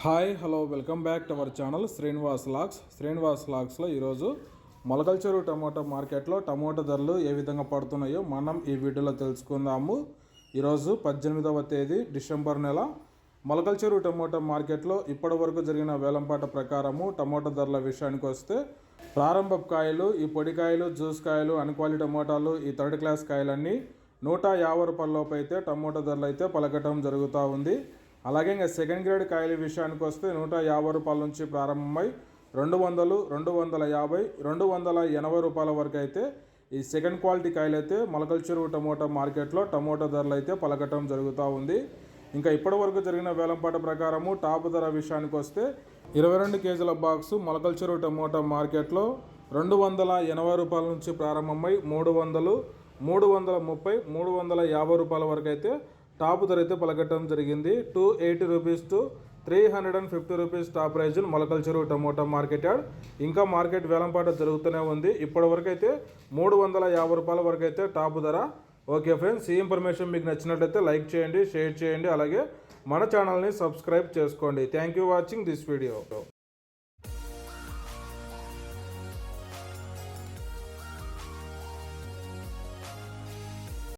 Hi hello welcome back to our channel Srinivas lakhs. Srinivas లాక్స్లో ఈరోజు Molakalcheru tomato మార్కెట్లో టమోటా ధరలు ఏ విధంగా పడుతున్నాయో మనం ఈ వీడియోలో తెలుసుకుందాము. ఈరోజు పద్దెనిమిదవ తేదీ డిసెంబర్ నెల. మొలకల్చెరు టమోటా మార్కెట్లో ఇప్పటి వరకు జరిగిన వేలంపాట ప్రకారము టమోటా ధరల విషయానికి వస్తే ప్రారంభ కాయలు ఈ పొడి కాయలు జ్యూస్ కాయలు అన్క్వాలిటీ టమోటాలు ఈ థర్డ్ క్లాస్ కాయలన్నీ నూట యాభై రూపాయలలోపు అయితే టమోటా ధరలు అయితే పలకటం జరుగుతూ ఉంది. అలాగే ఇంకా సెకండ్ గ్రేడ్ కాయల విషయానికి వస్తే నూట యాభై రూపాయల నుంచి ప్రారంభమై రెండు వందలు రెండు వందల యాభై రెండు వందల ఎనభై రూపాయల వరకు అయితే ఈ సెకండ్ క్వాలిటీ కాయలు అయితే మొలకల చెరువు టమోటా మార్కెట్లో టమోటా ధరలు అయితే పలకటం జరుగుతూ ఉంది. ఇంకా ఇప్పటి వరకు జరిగిన వేలంపాట ప్రకారము టాప్ ధర విషయానికి వస్తే ఇరవై రెండు కేజీల బాక్సు మొలకల చెరువు టమోటా మార్కెట్లో రెండు వందల ఎనభై రూపాయల నుంచి ప్రారంభమై మూడు వందలు మూడు వందల ముప్పై మూడు వందల యాభై రూపాయల వరకు అయితే టాప్ ధర అయితే పలకటం జరిగింది. Two eighty rupees to three hundred and fifty rupees top price Molakala Cheruvu tomato market yard. ఇంకా మార్కెట్ వేలంపాట జరుగుతూనే ఉంది. ఇప్పటి వరకు అయితే మూడు వందల యాభై రూపాయల వరకు అయితే టాప్ ధర. ఓకే ఫ్రెండ్స్ ఈ ఇన్ఫర్మేషన్ మీకు నచ్చినట్లయితే లైక్ చేయండి షేర్ చేయండి. అలాగే మన ఛానల్ని సబ్స్క్రైబ్ చేసుకోండి. Thank you watching this video.